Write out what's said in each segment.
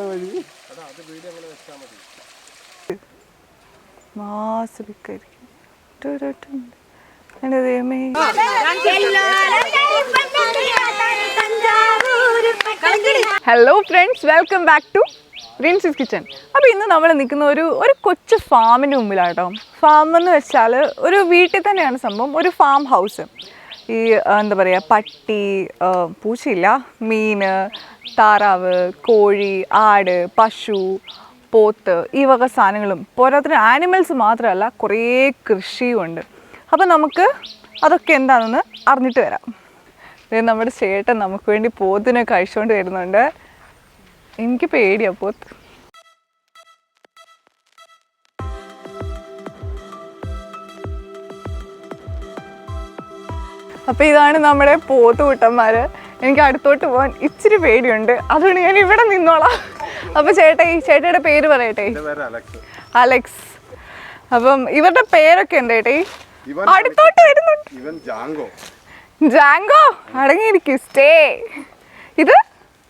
വഴി? Hello friends welcome back to Princy's kitchen അപ്പോൾ ഇന്ന് നമ്മൾ നിൽക്കുന്ന ഒരു ഒരു കൊച്ചു ഫാമിന്റെ മുമ്പിലാട്ടോ. ഫാം എന്ന് വെച്ചാൽ ഒരു വീട്ടിൽ തന്നെയാണ് സംഭവം. ഒരു ഫാം ഹൗസ് ഈ എന്താ പറയുക പട്ടി പൂച്ചയില്ല മീൻ താറാവ് കോഴി ആട് പശു പോത്ത് ഈ വക സാധനങ്ങളും പോരാത്തിന് ആനിമൽസ് മാത്രമല്ല കുറേ കൃഷിയും ഉണ്ട്. അപ്പോൾ നമുക്ക് അതൊക്കെ എന്താണെന്ന് അറിഞ്ഞിട്ട് വരാം. നമ്മുടെ ചേട്ടൻ നമുക്ക് വേണ്ടി പോത്തിനെ കഴിച്ചുകൊണ്ട് വരുന്നുണ്ട്. എനിക്ക് പേടിയാണ് പോത്ത്. അപ്പോൾ ഇതാണ് നമ്മുടെ പോത്ത് കൂട്ടന്മാർ എനിക്ക് അടുത്തോട്ട് പോകാൻ ഇച്ചിരി പേടിയുണ്ട്. അതുകൊണ്ട് ഞാൻ ഇവിടെ നിന്നോളാം. അപ്പോൾ ചേട്ടാ ഈ ചേട്ടയുടെ പേര് പറയട്ടെ? അലക്സ്. അപ്പം ഇവരുടെ പേരൊക്കെ ഉണ്ട് ചേട്ടേ? അടുത്തോട്ട് വരുന്നുണ്ട്. ജാങ്കോ? അടങ്ങിയിരിക്കും. സ്റ്റേ. ഇത്?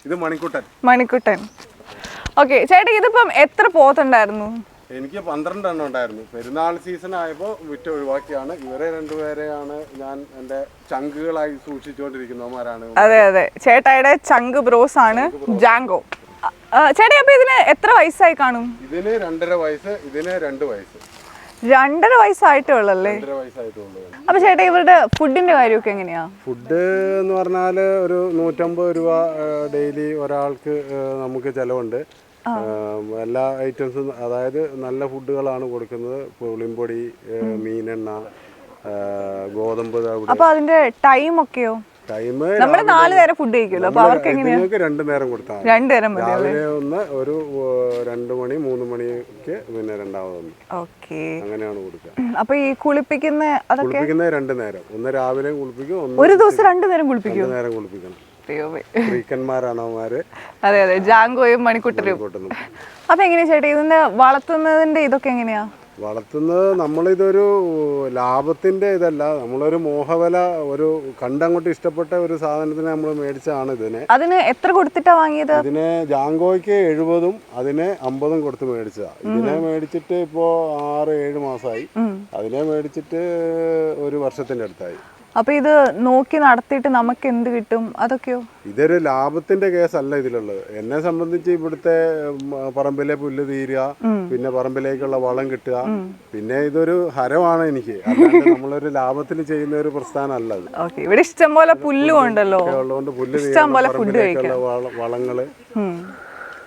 ഇത് മണിക്കുട്ടൻ. മണിക്കുട്ടൻ. ഓക്കെ ചേട്ടാ ഇതിപ്പം എത്ര പോത്തുണ്ടായിരുന്നു? എനിക്ക് പന്ത്രണ്ട് എണ്ണം ഉണ്ടായിരുന്നു. പെരുന്നാൾ സീസൺ ആയപ്പോൾ വിറ്റ് ഒഴിവാക്കിയാണ്. ഇവരെ രണ്ടുപേരെയാണ് ഞാൻ എന്റെ ചങ്കുകളായി സൂക്ഷിച്ചുകൊണ്ടിരിക്കുന്നവന്മാരാണ്. അതെ അതെ. ചേട്ടായുടെ ചങ്ക് ബ്രോസ് ആണ് ജാങ്കോ. ചേട്ടാ അപ്പൊ ഇതിന് എത്ര വയസ്സായി കാണും? ഇതിന് രണ്ടര വയസ്സ് ഇതിന് രണ്ട് വയസ്സ്. രണ്ടര വയസ്സായിട്ടേ ഉള്ളല്ലേ രണ്ടര വയസ്സായിട്ടുള്ളൂ. അപ്പൊ ചേട്ടാ ഇവരുടെ ഫുഡിന്റെ കാര്യമൊക്കെ എങ്ങനെയാ? ഫുഡ് എന്ന് പറഞ്ഞാൽ ഒരു നൂറ്റമ്പത് രൂപ ഡെയിലി ഒരാൾക്ക് നമുക്ക് ചിലവുണ്ട്. എല്ലാ ഐറ്റംസും അതായത് നല്ല ഫുഡുകളാണ് കൊടുക്കുന്നത്. പുളിമ്പൊടി മീനെണ്ണ ഗോതമ്പ് അപ്പൊ അതിന്റെ ടൈം ഒക്കെയോ? ടൈം നമ്മൾ നാല് നേരം ഫുഡ് കഴിക്കുമല്ലോ. അപ്പൊ അവർക്ക് നിങ്ങൾക്ക് രണ്ടു നേരം കൊടുത്താൽ. രണ്ടു നേരം രാവിലെ ഒന്ന് ഒരു രണ്ട് മണി മൂന്ന് മണിക്ക് പിന്നെ രണ്ടാമതൊന്ന്. ഓക്കെ. അങ്ങനെയാണ് കൊടുക്കുക. അപ്പൊ ഈ കുളിപ്പിക്കുന്ന അതൊക്കെ? കുളിപ്പിക്കുന്നത് രണ്ട് നേരം. ഒന്ന് രാവിലെ കുളിപ്പിക്കും ഒരു ദിവസം രണ്ടു നേരം കുളിപ്പിക്കും? നേരം കുളിപ്പിക്കണം. അതെ അതെ. ജാങ്കോയും മണിക്കുട്ടരും അപ്പൊ എങ്ങനെയാ ചേട്ടാ ഇതിന്റെ വളർത്തുന്നതിന്റെ ഇതൊക്കെ എങ്ങനെയാ? വളർത്തുന്നത് നമ്മളിതൊരു ലാഭത്തിന്റെ ഇതല്ല. നമ്മളൊരു മോഹവല ഒരു കണ്ടങ്ങോട്ട് ഇഷ്ടപ്പെട്ട ഒരു സാധനത്തിന് നമ്മൾ മേടിച്ചാണ് ഇതിനെ. അതിന് എത്ര കൊടുത്തിട്ടാ വാങ്ങിയത്? ഇതിന് ജാങ്കോയ്ക്ക് എഴുപതും അതിനെ അമ്പതും കൊടുത്ത് മേടിച്ചതാ. ഇതിനെ മേടിച്ചിട്ട് ഇപ്പോ ആറ് ഏഴ് മാസമായി അതിനെ മേടിച്ചിട്ട് ഒരു വർഷത്തിന്റെ അടുത്തായി. അപ്പൊ ഇത് നോക്കി നടത്തിയിട്ട് നമുക്ക് എന്ത് കിട്ടും? അതൊക്കെയോ? ഇതൊരു ലാഭത്തിന്റെ കേസല്ല ഇതിലുള്ളത്. എന്നെ സംബന്ധിച്ച് ഇവിടുത്തെ പറമ്പിലെ പുല്ല് തീരുക പിന്നെ പറമ്പിലേക്കുള്ള വളം കിട്ടുക പിന്നെ ഇതൊരു ഹരമാണ് എനിക്ക്. നമ്മളൊരു ലാഭത്തിൽ ചെയ്യുന്ന ഒരു പ്രസ്ഥാനമല്ല ഇവിടെ ഇഷ്ടം പോലെ പുല്ലും ഉണ്ടല്ലോ. ഉള്ളതുകൊണ്ട് പുല്ല് ഇഷ്ടം പോലെ വളങ്ങൾ.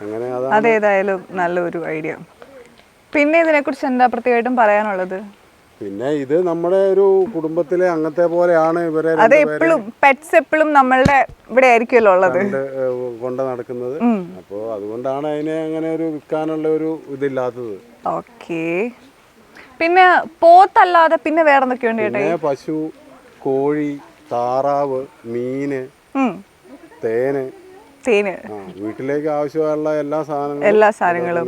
അങ്ങനെ അതേതായാലും നല്ലൊരു ഐഡിയ. പിന്നെ ഇതിനെക്കുറിച്ച് എന്താ പ്രത്യേകമായിട്ടും പറയാനുള്ളത്? പിന്നെ ഇത് നമ്മുടെ ഒരു കുടുംബത്തിലെ അംഗത്തെ പോലെയാണ് ഇവരെ അത് എപ്പോഴും പെറ്റ്സ് എപ്പോഴും നമ്മളുടെ ഇവിടെ ആയിരിക്കുമല്ലോ ഉള്ളത്. കൊണ്ട് നടക്കുന്നത്. അപ്പോൾ അതുകൊണ്ടാണ് അതിനെ അങ്ങനെ ഒരു വിൽക്കാനുള്ള ഒരു ഇതില്ലാത്തത്. ഓക്കെ. പിന്നെ പോത്തല്ലാതെ പിന്നെ വേറെ എന്തൊക്കെയുണ്ട് പിന്നെ പശു കോഴി താറാവ് മീന്. തേന് തേന്. വീട്ടിലേക്ക് ആവശ്യമുള്ള എല്ലാ സാധനങ്ങളും എല്ലാ സാധനങ്ങളും.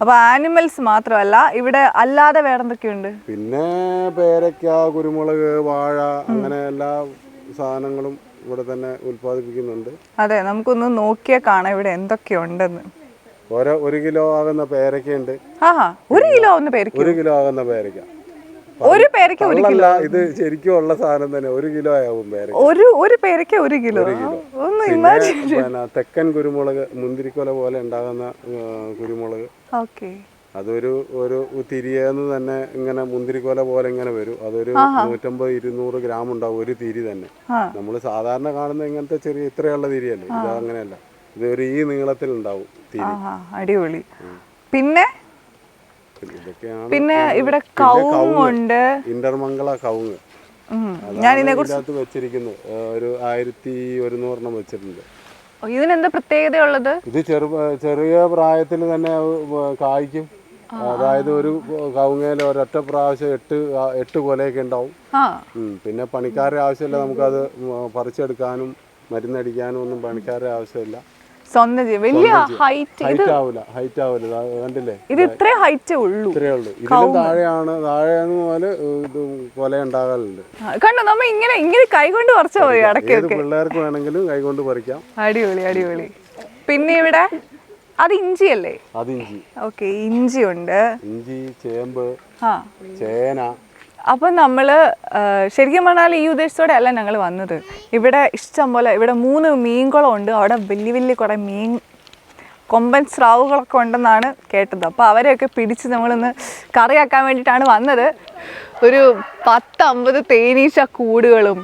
അപ്പൊ ആനിമൽസ് മാത്രമല്ല ഇവിടെ അല്ലാതെ വേറെ എന്തൊക്കെയുണ്ട് പിന്നെ പേരയ്ക്ക കുരുമുളക് വാഴ അങ്ങനെ എല്ലാ സാധനങ്ങളും ഇവിടെ തന്നെ ഉത്പാദിപ്പിക്കുന്നുണ്ട് അതെ നമുക്കൊന്ന് നോക്കിയാൽ കാണാം ഇവിടെ എന്തൊക്കെയുണ്ടെന്ന്. ഓരോ ഒരു കിലോ ആകുന്ന പേരയ്ക്കയുണ്ട് ഉണ്ട് ഒരു കിലോ ആകുന്ന പേരയ്ക്ക ഒരു കിലോ ആകുന്ന പേരയ്ക്ക ഒരു പേരയ്ക്ക് ഒരു കിലോ. ഇത് ശരിക്കും ഉള്ള സാധനം തന്നെ. ഒരു കിലോ ആവും പേരയ്ക്ക. ഒരു ഒരു പേരയ്ക്ക് ഒരു കിലോ. ഒന്ന് ഇമാജിൻ തെക്കൻ കുരുമുളക് മുന്തിരിക്കൊല പോലെ ഉണ്ടാകുന്ന കുരുമുളക്. ഓക്കെ. അതൊരു ഒരു തിരിയെന്ന് തന്നെ ഇങ്ങനെ മുന്തിരിക്കൊല പോലെ ഇങ്ങനെ വരും. അതൊരു നൂറ്റമ്പത് ഇരുന്നൂറ് ഗ്രാം ഉണ്ടാവും ഒരു തിരി തന്നെ. നമ്മൾ സാധാരണ കാണുന്ന ഇങ്ങനത്തെ ചെറിയ ഇത്രയുള്ള തിരിയല്ലേ? ഇത് അങ്ങനെയല്ല. ഇത് ഒരു ഈ നീളത്തിൽ ഉണ്ടാവും തിരി അടിപൊളി. പിന്നെ? പിന്നെ ഇവിടെ കവുങ്ങുണ്ട്. ഇന്റർമംഗള കവുങ്ങ്. ഞാൻ ഇതിനകത്ത് വെച്ചിരിക്കുന്നത് ഒരു ആയിരത്തി ഒരുന്നൂറെണ്ണം വെച്ചിട്ടുണ്ട്. ഇതിനെന്താ പ്രത്യേകതയുള്ളത്? ഇത് ചെറു ചെറിയ പ്രായത്തിൽ തന്നെ കായ്ക്കും. അതായത് ഒരു കവുങ്ങയിൽ ഒരൊറ്റ പ്രാവശ്യം എട്ട് എട്ട് കൊലയൊക്കെ ഉണ്ടാവും. പിന്നെ പണിക്കാരുടെ ആവശ്യമില്ല. നമുക്കത് പറിച്ചെടുക്കാനും മരുന്നടിക്കാനും ഒന്നും പണിക്കാരുടെ ആവശ്യമില്ല. സ്വന്തം ജീവൻ വലിയ ഹൈറ്റ് ഇത് ഹൈറ്റ് ആവില്ല ഹൈറ്റ് ആവില്ല കണ്ടില്ലേ? ഇത് ഇത്രേ ഹൈറ്റേ ഉള്ളൂ. ഇത്രേ ഉള്ളൂ. ഇതിലും താഴെയാണ് താഴെ പോലെ ഇത് കൊല ഉണ്ടാകാറുണ്ട് കണ്ടോ? നമ്മ ഇങ്ങനെ ഇങ്ങനെ കൈകൊണ്ട് പറിച്ചാ പോയി ഏത് പിള്ളേർക്ക് വേണമെങ്കിലും കൈകൊണ്ട് പറിക്കാം. അടിപൊളി അടിപൊളി. പിന്നെ ഇവിടെ അത് ഇഞ്ചിയല്ലേ അത് ഇഞ്ചി. ഓക്കെ ഇഞ്ചി ഉണ്ട് ഇഞ്ചി ചേമ്പ് ആ. ചേന അപ്പം നമ്മൾ ശരിക്കും പറഞ്ഞാൽ ഈ ഉദ്ദേശത്തോടെ അല്ല ഞങ്ങൾ വന്നത്. ഇവിടെ ഇഷ്ടം പോലെ ഇവിടെ മൂന്ന് മീൻകുളം ഉണ്ട് അവിടെ വലിയ വലിയ കുറേ മീൻ കൊമ്പൻ സ്രാവുകളൊക്കെ ഉണ്ടെന്നാണ് കേട്ടത്. അപ്പോൾ അവരെയൊക്കെ പിടിച്ച് നമ്മളിന്ന് കറിയാക്കാൻ വേണ്ടിയിട്ടാണ് വന്നത്. ഒരു പത്തമ്പത് തേനീച്ച കൂടുകളും.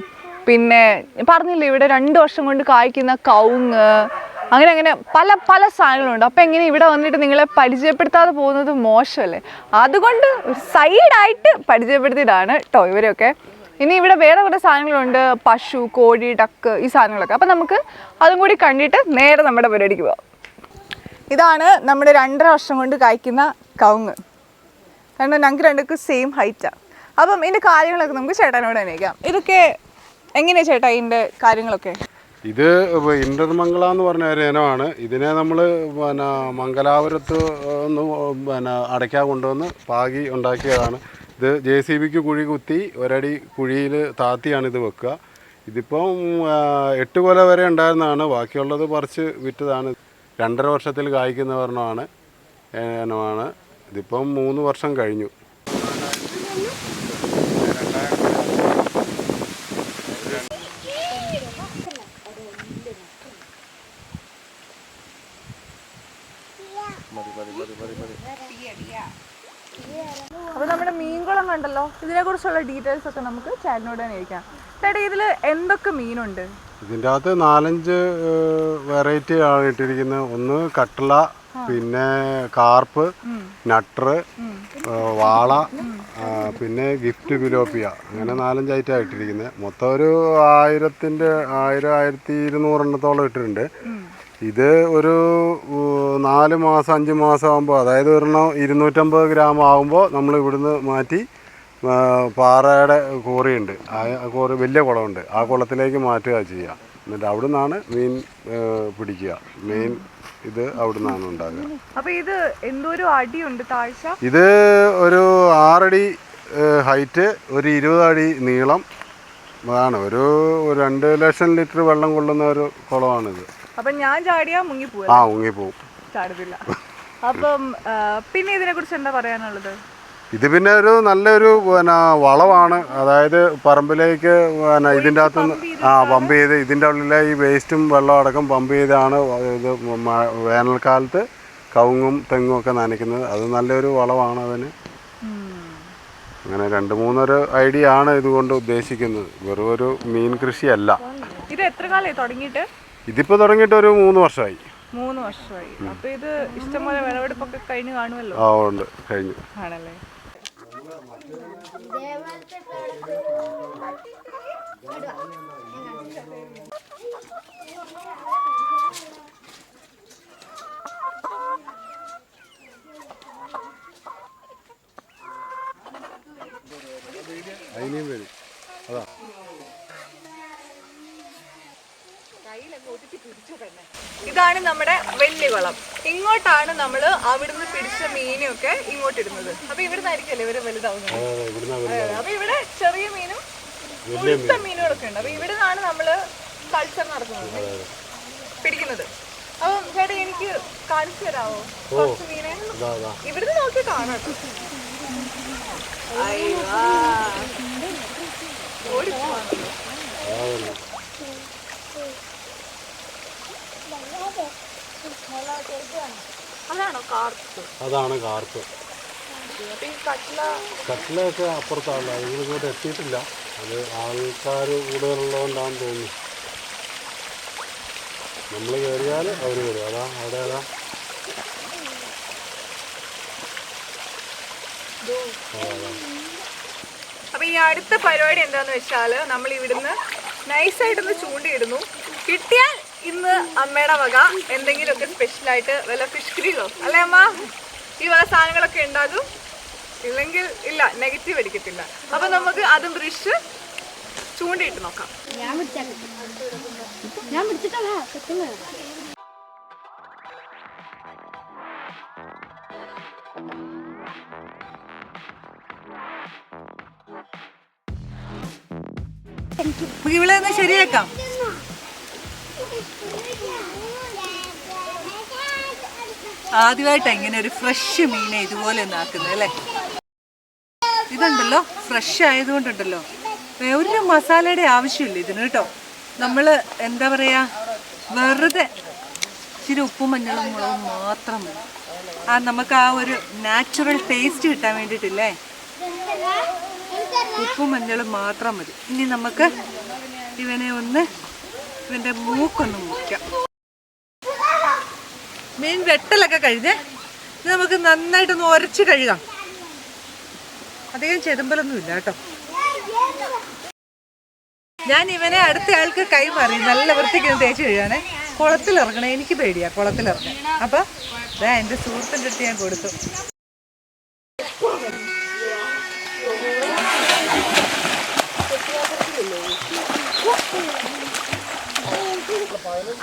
പിന്നെ പറഞ്ഞില്ലേ ഇവിടെ രണ്ട് വർഷം കൊണ്ട് കായ്ക്കുന്ന കവുങ്ങ് അങ്ങനെ അങ്ങനെ പല പല സാധനങ്ങളുണ്ട്. അപ്പം എങ്ങനെ ഇവിടെ വന്നിട്ട് നിങ്ങളെ പരിചയപ്പെടുത്താതെ പോകുന്നത് മോശമല്ലേ? അതുകൊണ്ട് സൈഡായിട്ട് പരിചയപ്പെടുത്തിയിട്ടാണ് കേട്ടോ ഇവരെയൊക്കെ. ഇനി ഇവിടെ വേറെ കുറേ സാധനങ്ങളുണ്ട്. പശു കോഴി ഡക്ക് ഈ സാധനങ്ങളൊക്കെ. അപ്പം നമുക്ക് അതും കൂടി കണ്ടിട്ട് നേരെ നമ്മുടെ പരിപാടിക്ക് പോവാം. ഇതാണ് നമ്മുടെ രണ്ടര വർഷം കൊണ്ട് കായ്ക്കുന്ന കവുങ്ങ്. കാരണം ഞങ്ങൾക്ക് രണ്ടുക്ക് സെയിം ഹൈറ്റാണ് അപ്പം ഇതിന്റെ കാര്യങ്ങളൊക്കെ നമുക്ക് ചേട്ടനോട് അന്വേഷിക്കാം. ഇതൊക്കെ എങ്ങനെയാണ് ചേട്ടാ ഇതിന്റെ കാര്യങ്ങളൊക്കെ? ഇത് ഇന്ദ്രമംഗള എന്ന് പറഞ്ഞ ഒരു ഇനമാണ്. ഇതിനെ നമ്മൾ പിന്നെ മംഗലാപുരത്ത് ഒന്ന് പിന്നെ അടയ്ക്കാ കൊണ്ടുവന്ന് പാകി ഉണ്ടാക്കിയതാണ്. ഇത് ജെ സി ബിക്ക് കുഴി കുത്തി ഒരടി കുഴിയിൽ താത്തിയാണ് ഇത് വെക്കുക. ഇതിപ്പം എട്ട് കൊല വരെ ഉണ്ടായിരുന്നതാണ്. ബാക്കിയുള്ളത് പറിച്ച് വിറ്റതാണ്. രണ്ടര വർഷത്തിൽ കായ്ക്കുന്ന വർണമാണ് ഇനമാണ്. ഇതിപ്പം മൂന്ന് വർഷം കഴിഞ്ഞു അപ്പോൾ നമ്മുടെ മീൻകുളം കണ്ടല്ലോ ഇതിനെക്കുറിച്ചുള്ള ഡീറ്റെയിൽസ് ഒക്കെ നമുക്ക് ചേട്ടനോട് ഇരിക്കാം ചേട്ടാ ഇതിൽ എന്തൊക്കെ മീനുണ്ട്? ഇതിന്റെ അകത്ത് നാലഞ്ച് വെറൈറ്റി ആണ് ഇട്ടിരിക്കുന്നത്. ഒന്ന് കട്ടള പിന്നെ കാർപ്പ് നട്ടർ വാള പിന്നെ ഗിഫ്റ്റ് ഗുലോപ്പിയ. അങ്ങനെ നാലഞ്ച് ഐറ്റം ഇട്ടിരിക്കുന്നത്. മൊത്തം ഒരു ആയിരത്തിന്റെ ആയിരം ആയിരത്തി ഇരുന്നൂറെണ്ണത്തോളം ഇട്ടിട്ടുണ്ട്. ഇത് ഒരു നാല് മാസം അഞ്ച് മാസം ആകുമ്പോൾ അതായത് ഒരെണ്ണം ഇരുന്നൂറ്റമ്പത് ഗ്രാം ആകുമ്പോൾ നമ്മൾ ഇവിടുന്ന് മാറ്റി പാറയുടെ കോറിയുണ്ട്. ആ കോറി വലിയ കുളമുണ്ട്. ആ കുളത്തിലേക്ക് മാറ്റുക ചെയ്യുക എന്നിട്ട് അവിടെ നിന്നാണ് മീൻ പിടിക്കുക. മീൻ ഇത് അവിടെ നിന്നാണ് ഉണ്ടാകുക അപ്പോൾ ഇത് എന്തോരം അടിയുണ്ട് താഴ്ച? ഇത് ഒരു ആറടി ഹൈറ്റ് ഒരു ഇരുപത് അടി നീളം അതാണ് ഒരു രണ്ട് ലക്ഷം ലിറ്റർ വെള്ളം കൊള്ളുന്ന ഒരു കുളമാണിത്. അപ്പം ഞാൻ ചാടിയാൽ മുങ്ങിപ്പോവാ ആ ഉങ്ങിപ്പോവും ചാടത്തില്ല. അപ്പം പിന്നെ പിന്നെ ഇതിനെക്കുറിച്ച് എന്താ പറയാനുള്ളത്? ഇത് പിന്നെ ഒരു നല്ലൊരു പിന്നെ വളമാണ് അതായത് പറമ്പിലേക്ക് പിന്നെ ഇതിന്റെ അകത്തുനിന്ന് ആ പമ്പ് ചെയ്ത് ഇതിന്റെ ഉള്ളിലെ ഈ വേസ്റ്റും വെള്ളം അടക്കം പമ്പ് ചെയ്താണ് ഇത് വേനൽക്കാലത്ത് കവുങ്ങും തെങ്ങും ഒക്കെ നനയ്ക്കുന്നത്. അത് നല്ലൊരു വളമാണ് അതിന്. അങ്ങനെ രണ്ട് മൂന്നൊരു ഐഡിയ ആണ് ഇതുകൊണ്ട് ഉദ്ദേശിക്കുന്നത്. വെറും ഒരു മീൻ കൃഷിയല്ല. ഇത് എത്ര കാലമായി തുടങ്ങിയിട്ട്? ഇതിപ്പോൾ തുടങ്ങിയിട്ട് ഒരു മൂന്ന് വർഷമായി. മൂന്ന് വർഷമായി. അപ്പൊ ഇത് ഇഷ്ടംപോലെ വിളവെടുപ്പൊക്കെ കഴിഞ്ഞ് കാണുമല്ലോ? ആ ഉണ്ട്. കഴിഞ്ഞു. ആണല്ലേ? അതിനെയും വരും. അതാ. ഇതാണ് നമ്മുടെ വലിയ ഇങ്ങോട്ടാണ് നമ്മൾ അവിടുന്ന് പിടിച്ച മീനൊക്കെ ഇങ്ങോട്ട് ഇടുന്നത് അപ്പൊ ഇവിടുന്നായിരിക്കല്ലേ ഇവർ വലുതാവുന്നത്? ഇവിടുന്ന് അപ്പൊ ഇവിടെ ചെറിയ മീനും മുഴുത്ത മീനുകളൊക്കെ ഉണ്ട്. അപ്പൊ ഇവിടെ നിന്നാണ് നമ്മൾ കൾച്ചർ നടത്തുന്നത്. പിടിക്കുന്നത്. അപ്പം ചേട്ടാ എനിക്ക് കാണിച്ചു തരാമോ കുറച്ച് മീനെ. ഇവിടുന്ന് നോക്കി കാണാം കേട്ടോ. അതാണോ കാർപ്പ്? അതാണ് കാർപ്പ്. കട്ടിലൊക്കെ അപ്പുറത്താണ് ഇങ്ങോട്ട് എത്തിയിട്ടില്ല. അത് ആൾക്കാർ കൂടുതലുള്ളതുകൊണ്ടാണെന്ന് തോന്നുന്നു. നമ്മൾ കയറിയാൽ അവർ വരും. അതാ അവിടെ അതാ. അപ്പൊ ഈ അടുത്ത പരിപാടി എന്താന്ന് വെച്ചാൽ നമ്മൾ ഇവിടുന്ന് നൈസായിട്ടൊന്ന് ചൂണ്ടിയിടുന്നു. കിട്ടിയാൽ ഇന്ന് അമ്മയുടെ വക എന്തെങ്കിലുമൊക്കെ സ്പെഷ്യലായിട്ട് വല്ല ഫിഷ് ഗ്രില്ലോ അല്ലേ അമ്മ? ഈ വക സാധനങ്ങളൊക്കെ ഉണ്ടാകും? ഇല്ലെങ്കിൽ ഇല്ല നെഗറ്റീവ് അടിക്കത്തില്ല. അപ്പൊ നമുക്ക് അതും ബ്രിഷ് ചൂണ്ടിയിട്ട് നോക്കാം. ഞാൻ ഞാൻ പിടിച്ചിട്ടല്ല ഇവിടെ ശരിയാക്കാം. ആദ്യമായിട്ടാണ് ഇങ്ങനെ ഒരു ഫ്രഷ് മീനെ ഇതുപോലെ ഒന്ന് ആക്കുന്നത് അല്ലേ? ഇതുണ്ടല്ലോ ഫ്രഷ് ആയതുകൊണ്ടുണ്ടല്ലോ. ഒരു മസാലയുടെ ആവശ്യമില്ല ഇതിന് കേട്ടോ. നമ്മൾ എന്താ പറയുക വെറുതെ ഇച്ചിരി ഉപ്പും മഞ്ഞളും മുളകും മാത്രം മതി. ആ നമുക്ക് ആ ഒരു നാച്ചുറൽ ടേസ്റ്റ് കിട്ടാൻ വേണ്ടിയിട്ടില്ലേ? ഉപ്പും മഞ്ഞളും മാത്രം മതി. ഇനി നമുക്ക് ഇവനെ ഒന്ന് ഇവന്റെ മൂക്കൊന്ന് മുറിക്കാം. മീൻ വെട്ടലൊക്കെ കഴിഞ്ഞേ ഇത് നമുക്ക് നന്നായിട്ടൊന്ന് ഉരച്ച് കഴുകാം. അധികം ചെതുമ്പലൊന്നും ഇല്ല കേട്ടോ. ഞാൻ ഇവനെ അടുത്ത ആൾക്ക് കൈമാറി നല്ല വൃത്തിക്ക് തേച്ച് കഴുകാനേ കുളത്തിലിറങ്ങണേ എനിക്ക് പേടിയാ കുളത്തിലിറങ്ങാൻ. അപ്പൊ എന്റെ സുഹൃത്തിന്റെ അടുത്ത് ഞാൻ കൊടുത്തു.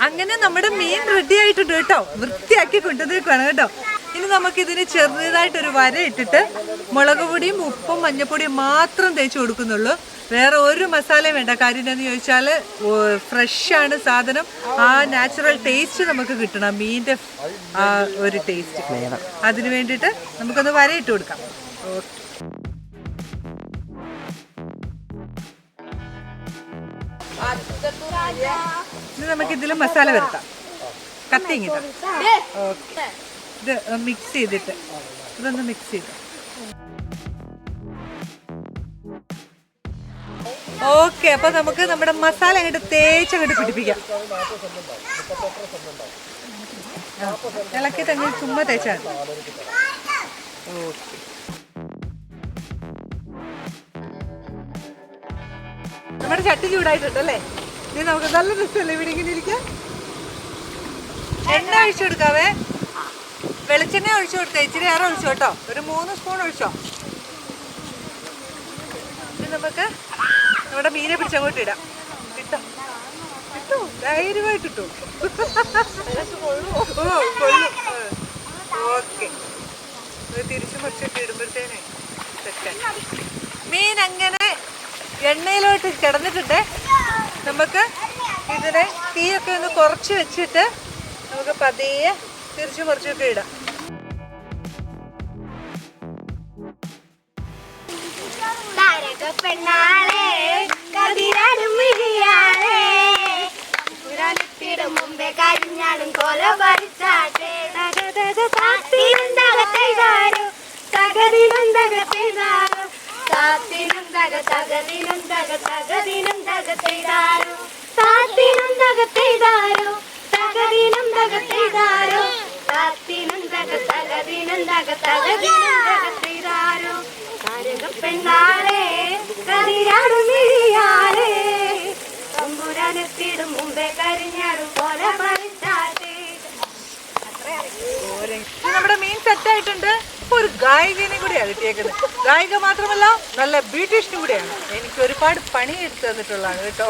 അങ്ങനെ നമ്മുടെ മീൻ റെഡി ആയിട്ടുണ്ട് കേട്ടോ. വൃത്തിയാക്കി കൊണ്ടുവന്നിരിക്കുകയാണ് കേട്ടോ. ഇനി നമുക്ക് ഇതിന് ചെറുതായിട്ടൊരു വര ഇട്ടിട്ട് മുളക് പൊടിയും ഉപ്പും മഞ്ഞപ്പൊടിയും മാത്രം തേച്ച് കൊടുക്കുന്നുള്ളൂ. വേറെ ഒരു മസാലയും വേണ്ട. കാര്യം എന്താണെന്ന് ചോദിച്ചാൽ ഫ്രഷാണ് ആണ് സാധനം. ആ നാച്ചുറൽ ടേസ്റ്റ് നമുക്ക് കിട്ടണം. മീന്റെ ആ ഒരു ടേസ്റ്റ് അതിന് വേണ്ടിയിട്ട് നമുക്കൊന്ന് വര ഇട്ട് കൊടുക്കാം. ഓക്കെ ഇനി നമുക്ക് ഇതിൽ മസാല വരുത്താം. കത്തി ഇത്. ഇത് മിക്സ് ചെയ്തിട്ട്. ഇതൊന്ന് മിക്സ് ചെയ്ത്. ഓക്കെ അപ്പൊ നമുക്ക് നമ്മുടെ മസാല അങ്ങോട്ട് തേച്ച് അങ്ങോട്ട് പിടിപ്പിക്കാം. ഇളക്കി തന്നെ ചുമ്മാ തേച്ചാൽ ഓക്കെ നമ്മുടെ ചട്ടി ചൂടായിട്ടുണ്ടല്ലേ ഇനി നമുക്ക് നല്ല രസമല്ലേ ഇവിടെ ഇങ്ങനെ ഇരിക്കാൻ? എണ്ണ ഒഴിച്ചു കൊടുക്കാവേ. വെളിച്ചെണ്ണ ഒഴിച്ചു കൊടുത്തേ. ഇച്ചിരി ഏറെ ഒഴിച്ചു കേട്ടോ. ഒരു മൂന്ന് സ്പൂൺ ഒഴിച്ചോ. ഇനി നമുക്ക് നമ്മുടെ മീനെ പിടിച്ചങ്ങോട്ട് ഇടാം. ഇട്ടോ ഇട്ടോ ധൈര്യമായിട്ട് കൊള്ളും. ഓക്കെ. തിരിച്ചു മറിച്ചിട്ട് ഇടുമ്പോഴത്തേനെ മീൻ അങ്ങനെ എണ്ണയിലോട്ട് കിടന്നിട്ടുണ്ട്. നമുക്ക് ഇതിനെ തീയൊക്കെ ഒന്ന് കുറച്ച് വെച്ചിട്ട് നമുക്ക് പതിയെ തിരിച്ചു കുറച്ചൊക്കെ ഇടാം. കതിരാനും മിഴിയാളെ മുമ്പേ കരിഞ്ഞാലും കൊല പറിച്ചാട്ടെ താത്തിനുന്തക തകതിനുന്തക തകതിനുന്തകത്തെയ്താരോ താത്തിനുന്തകത്തെയ്താരോ തകതിനുന്തകത്തെയ്താരോ താത്തിനുന്തക തകതിനുന്തക തകതിനുന്തകത്തെയ്താരോ താരകം പെണ്ണാളെ കതിരാടും മിഴിയാളെ തമ്പുരാനെത്തിടും മുമ്പേ കരിഞ്ഞാടും പോലെ പറിച്ചാട്ടെ ഇനി നമ്മുടെ മീൻ സെറ്റ് ആയിട്ടുണ്ട് ഒരു ഗായികനെ കൂടിയാണ് കിട്ടിയേക്കുന്നത് ഗായിക മാത്രമല്ല നല്ല ബ്യൂട്ടീഷ്യനും കൂടിയാണ് എനിക്ക് ഒരുപാട് പണി എടുത്തു തന്നിട്ടുള്ളതാണ് കേട്ടോ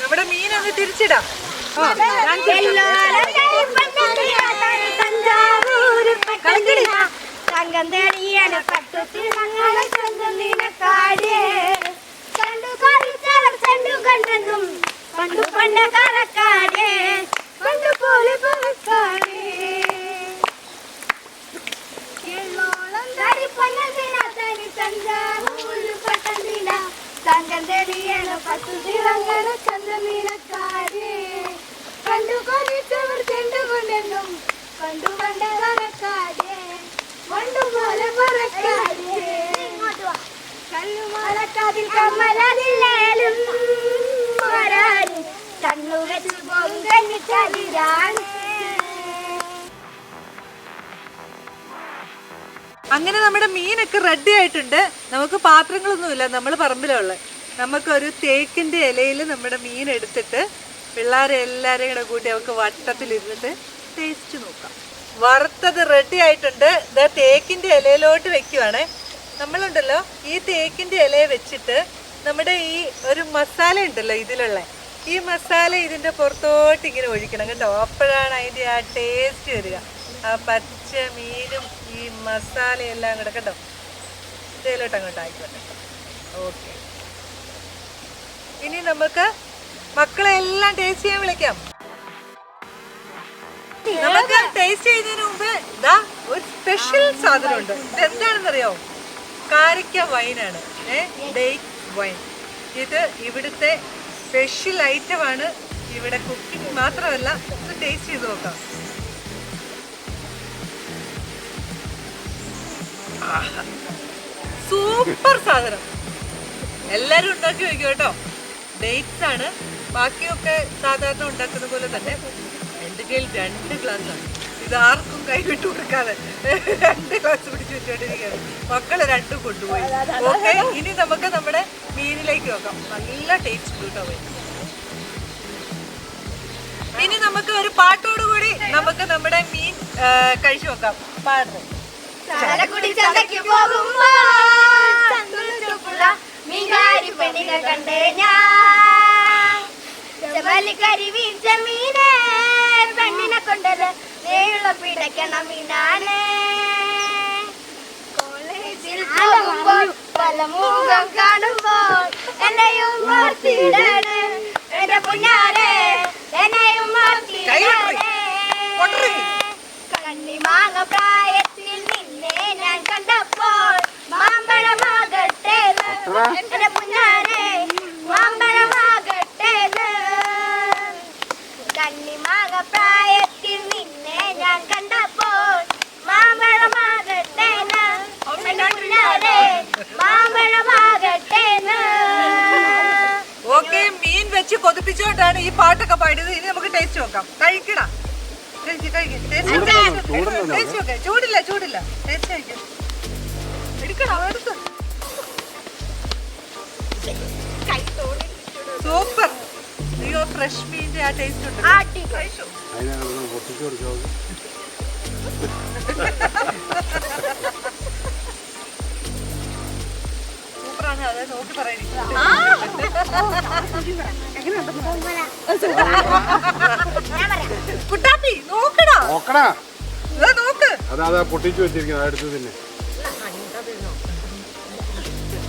നമ്മുടെ മീൻ ഒന്ന് തിരിച്ചിടാം കണ്ടെന്നും പണ്ടു പണ്ടു പോലെ പറക്കാടേ തനി തഞ്ചാവൂര് പട്ടന്തിന തങ്കം തെളിയാണ് പട്ടുത്തിൽ ഞങ്ങളെ സ്വന്തം കണ്ടു കൊതിച്ചവർ ചെണ്ടു കൊണ്ടെന്നും കണ്ടു കണ്ട കറക്കാടേ പണ്ടു പോലെ പറക്കാടേ കല്ലുമലക്കാതിൽ കമ്മലതില്ലേലും കണ്ണു വെച്ച് പൊങ്കഞ്ഞു ചതിരാണ് അങ്ങനെ നമ്മുടെ മീനൊക്കെ റെഡി ആയിട്ടുണ്ട്. നമുക്ക് പാത്രങ്ങളൊന്നുമില്ല. നമ്മൾ പറമ്പിലുള്ള നമുക്കൊരു തേക്കിന്റെ ഇലയിൽ നമ്മുടെ മീൻ എടുത്തിട്ട് പിള്ളേരെ എല്ലാവരെയും കൂടെ കൂട്ടി അവർക്ക് വട്ടത്തിലിരുന്നിട്ട് ടേസ്റ്റ് നോക്കാം. വറുത്തത് റെഡി ആയിട്ടുണ്ട്. ഇത് തേക്കിന്റെ ഇലയിലോട്ട് വെക്കുവാണ്. നമ്മളുണ്ടല്ലോ ഈ തേക്കിന്റെ ഇലയെ വെച്ചിട്ട് നമ്മുടെ ഈ ഒരു മസാല ഉണ്ടല്ലോ ഇതിലുള്ള ഈ മസാല ഇതിന്റെ പുറത്തോട്ട് ഇങ്ങനെ ഒഴിക്കണം കേട്ടോ. അപ്പോഴാണ് അതിന്റെ ആ ടേസ്റ്റ് വരിക. ആ പച്ച മീനും ഈ മസാലയെല്ലാം കൂടെ കേട്ടോ ഇതിലോട്ട് അങ്ങോട്ട് ആയിക്കോട്ടെ. ഓക്കെ. ഇനി നമുക്ക് മക്കളെ എല്ലാം ടേസ്റ്റ് ചെയ്യാൻ വിളിക്കാം. നമുക്ക് ടേസ്റ്റ് ചെയ്യുന്നതിന് മുമ്പ് ഇതാ ഒരു സ്പെഷ്യൽ സാധനമുണ്ട്. ഇത് എന്താണെന്നറിയോ കാരിക്ക വൈനാണ് വൈൻ ഇത് ഇവിടുത്തെ സ്പെഷ്യൽ ഐറ്റമാണ് ഇവിടെ കുക്കിംഗ് മാത്രമല്ല ഇത് ടേസ്റ്റ് ചെയ്ത് നോക്കാം. സൂപ്പർ സാധനം. എല്ലാരും ഉണ്ടാക്കി വെക്കും കേട്ടോ. ഡേറ്റ്സ് ആണ്. ബാക്കിയൊക്കെ സാധാരണ ഉണ്ടാക്കുന്ന പോലെ തന്നെ എന്റെ കയ്യിൽ രണ്ട് ഗ്ലാസ് ആണ്. ഇത് ആർക്കും കൈവിട്ട് കൊടുക്കാതെ രണ്ട് ഗ്ലാസ് പിടിച്ച് വെച്ചോണ്ടിരിക്കുകയാണ്. മക്കൾ രണ്ടും കൊണ്ടുപോയി. ഓക്കെ ഇനി നമുക്ക് നമ്മുടെ മീനിലേക്ക് നോക്കാം. നല്ല ടേസ്റ്റ് കേട്ടോ. ഇനി നമുക്ക് ഒരു പാട്ടോടുകൂടി നമുക്ക് നമ്മുടെ മീൻ കഴിച്ചു നോക്കാം. പാട്ട് ചാലക്കുടി ചന്തയ്ക്ക് പോകുമ്പോ മീൻകാരി പെണ്ണിനെ കണ്ടേ ഞാൻ. ചെവലിക്കരി വീഴ്ച മീനെ പെണ്ണിനെ കൊണ്ടത് നീള പിടയ്ക്കണ മീനാണ്. കോളേജിൽ പോകുമ്പോൾ പല മുഖം കാണുമ്പോൾ എന്നെയും ഓർത്തിടണ് എന്റെ പുഞ്ഞാരെ എന്നെയും ഓർത്തിടണേ കഴിക്കും എടുക്കണോ എടുത്ത് സൂപ്പർ അയ്യോ ഫ്രഷ് മീനിന്റെ ആ ടേസ്റ്റ് ഉണ്ട്. സൂപ്പറാണ് അതെ നോക്കി പറയുന്നത് കുട്ടാപ്പി നോക്കടാ. നോക്കടാ. അതാ പൊട്ടിച്ചു വെച്ചിരിക്കുന്നത് അടുത്ത് തന്നെ.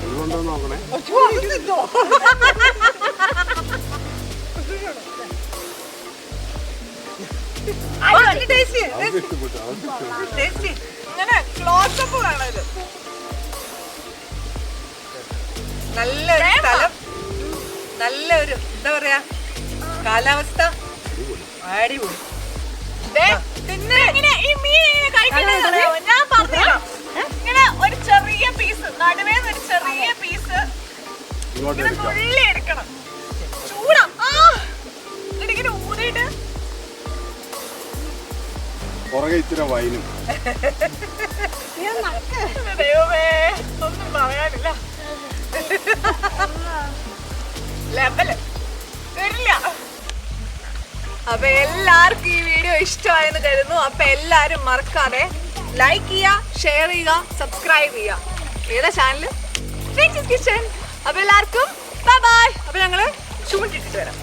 ഇതുകൊണ്ടോ നോക്കണേ. നല്ലൊരു സ്ഥലം നല്ലൊരു എന്താ പറയാ കാലാവസ്ഥ. അടിപൊളി. ഞാൻ പറഞ്ഞുതരാം. ഇങ്ങനെ ഒരു ചെറിയ പീസ് നടുവേന്ന് ഒരു ചെറിയ പീസ്. ഇങ്ങോട്ട് ഇങ്ങനെ എടുക്കാം. നുള്ളി എടുക്കണം. ചൂടാ. ആ. ഇങ്ങനെ ഊതിയിട്ട്. പുറകെ ഇത്തിരി വൈനും. ദൈവമേ ഒന്നും പറയാനില്ല. ലെവൽ. വരില്ല. അപ്പൊ എല്ലാവർക്കും ഈ വീഡിയോ ഇഷ്ടമായെന്ന് കരുതുന്നു. അപ്പൊ എല്ലാരും മറക്കാതെ ലൈക്ക് ചെയ്യുക ഷെയർ ചെയ്യുക സബ്സ്ക്രൈബ് ചെയ്യുക. ഏതാ ചാനൽ കിച്ചൺ അപ്പൊ എല്ലാവർക്കും ബൈ ബൈ അപ്പൊ ഞങ്ങൾ ചൂണ്ടിട്ടിട്ട് വരാം.